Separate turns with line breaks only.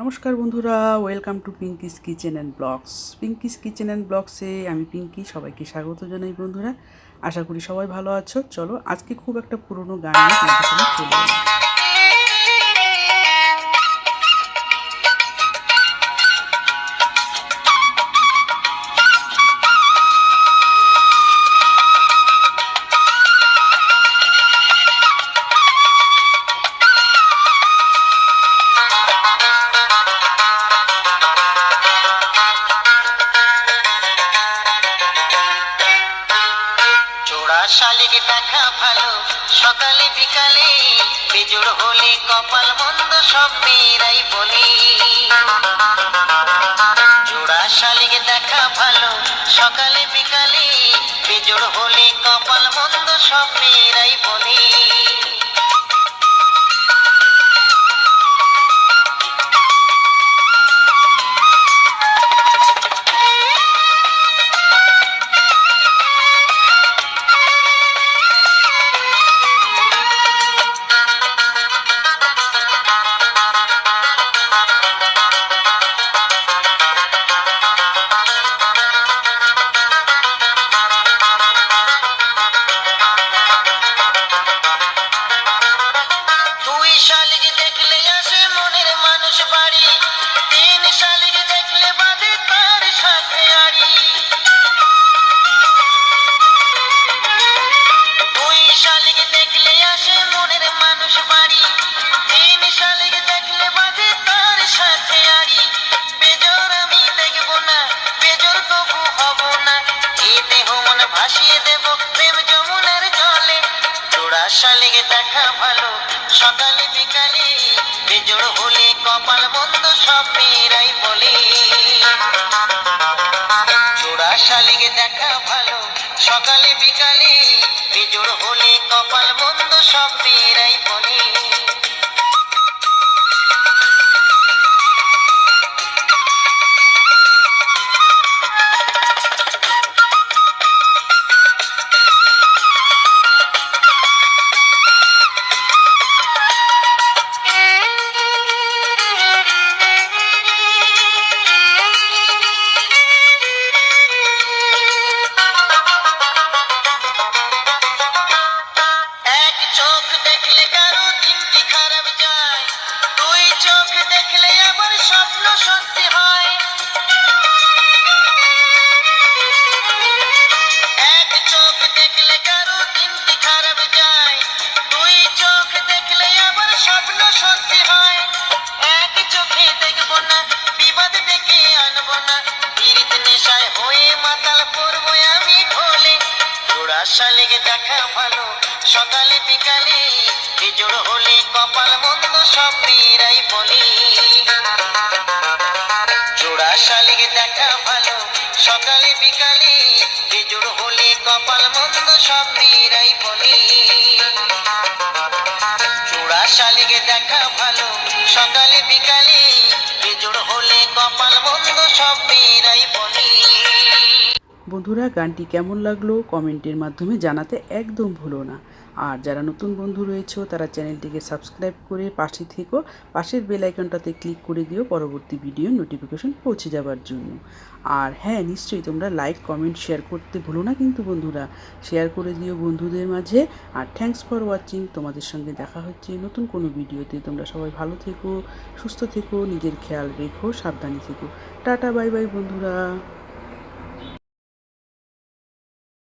নমস্কার বন্ধুরা, welcome to Pinki's kitchen and blogs Pinki's kitchen and ব্লগসে আমি পিঙ্কি সবাইকে স্বাগত জানাই বন্ধুরা। আশা করি সবাই ভালো আছো। চলো আজকে খুব একটা পুরনো গান চলে।
দেখা ভালো। সকালে, বিকালে বেজোর হলে কপাল মন্দ সব মেয়েরাই বলে। জোড়া শালিক দেখা ভালো। সকালে, বিকালে বেজোর হলে কপাল মন্দ সব মেয়েরাই বলে। ভাসিয়ে দেব প্রেম যমুনার জলে। জোড়া শালিক দেখা ভালো, সকালে বিকালে। বেজোড় হলে কপাল বন্ধ, সব মেয়েরাই বলে। জোড়া শালিক দেখা ভালো, সকালে বিকালে। বেজোড় হলে কপাল বন্ধ, সব মেয়েরাই শালিকে দেখা ভালো। সকালে, বিকালে, বেজোড় হলে কপাল মন্দ সব মেয়েরাই বলে। জোড়া শালিকে দেখা ভালো। সকালে, বিকালে, বেজোড় হলে কপাল মন্দ সব মেয়েরাই বলে। জোড়া শালিকে দেখা ভালো। সকালে, বিকালে, বেজোড় হলে কপাল মন্দ সব মেয়েরাই বলে।
বন্ধুরা, গানটি কেমন লাগল কমেন্টের মাধ্যমে জানাতে একদম ভুলো না। আর যারা নতুন বন্ধু রয়েছে, তারা চ্যানেলটিকে সাবস্ক্রাইব করে পাশে থেকো। পাশের বেল আইকনটাতে ক্লিক করে দিও পরবর্তী ভিডিও নোটিফিকেশন পৌঁছে যাওয়ার জন্য। আর হ্যাঁ নিশ্চয়ই তোমরা লাইক, কমেন্ট, শেয়ার করতে ভুলো না কিন্তু বন্ধুরা। শেয়ার করে দিও বন্ধুদের মাঝে। আর থ্যাঙ্কস ফর ওয়াচিং। তোমাদের সঙ্গে দেখা হচ্ছে নতুন কোনো ভিডিওতে। তোমরা সবাই ভালো থেকো, সুস্থ থেকো, নিজের খেয়াল রেখো, সাবধানে থেকো। টাটা, বাই বাই বন্ধুরা।